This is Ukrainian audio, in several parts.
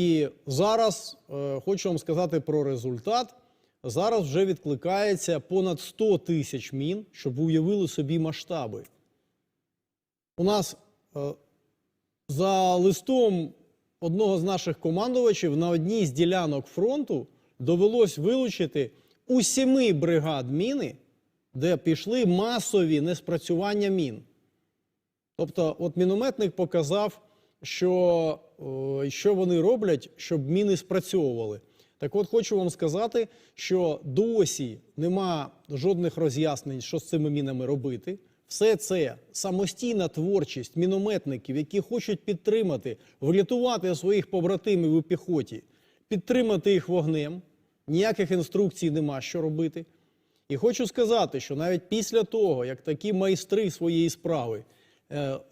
І зараз е, хочу вам сказати про результат. Зараз вже відкликається понад 100 тисяч мін, щоб ви уявили собі масштаби. У нас е, за листом одного з наших командувачів на одній з ділянок фронту довелось вилучити у семи бригад міни, де пішли масові неспрацювання мін. Тобто, от мінометник показав, що, е, що вони роблять, щоб міни спрацьовували. Так от хочу вам сказати, що досі нема жодних роз'яснень, що з цими мінами робити. Все це самостійна творчість мінометників, які хочуть підтримати, врятувати своїх побратимів у піхоті, підтримати їх вогнем. Ніяких інструкцій нема, що робити. І хочу сказати, що навіть після того, як такі майстри своєї справи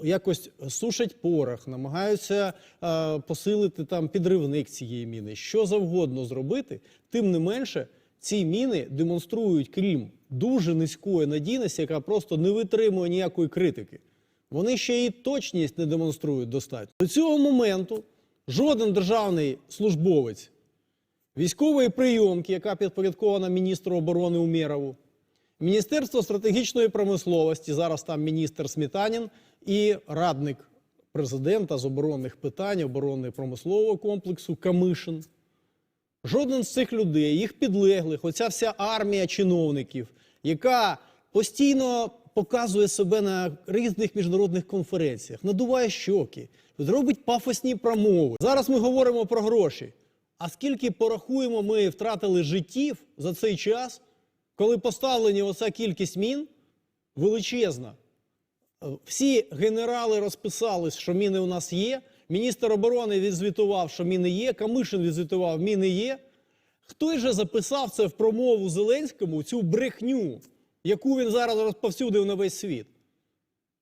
якось сушать порох, намагаються е, посилити там підривник цієї міни, що завгодно зробити, тим не менше ці міни демонструють, крім дуже низької надійності, яка просто не витримує ніякої критики. Вони ще і точність не демонструють достатньо. До цього моменту жоден державний службовець військової прийомки, яка підпорядкована міністру оборони Умєрову, Міністерство стратегічної промисловості, зараз там міністр Смітанін і радник президента з оборонних питань, оборонно промислового комплексу Камишин. Жоден з цих людей, їх підлеглих, оця вся армія чиновників, яка постійно показує себе на різних міжнародних конференціях, надуває щоки, робить пафосні промови. Зараз ми говоримо про гроші. А скільки порахуємо, ми втратили життів за цей час, коли поставлені оця кількість мін величезна. Е, Всі генерали розписались, що міни у нас є. Міністр оборони відзвітував, що міни є. Камишин відзвітував, міни є. Хто же записав це в промову Зеленському, цю брехню, яку він зараз розповсюдив на весь світ?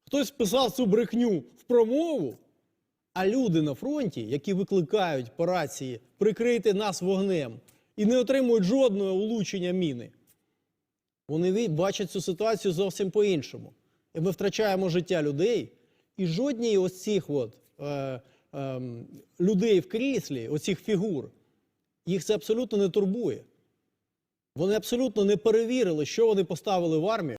Хтось вписав цю брехню в промову, а люди на фронті, які викликають по рації прикрити нас вогнем і не отримують жодного улучшення міни, вони бачать цю ситуацію зовсім по-іншому. І ми втрачаємо життя людей, і жодні ось цих от, е, е, людей в кріслі, оцих фігур, їх це абсолютно не турбує. Вони абсолютно не перевірили, що вони поставили в армію.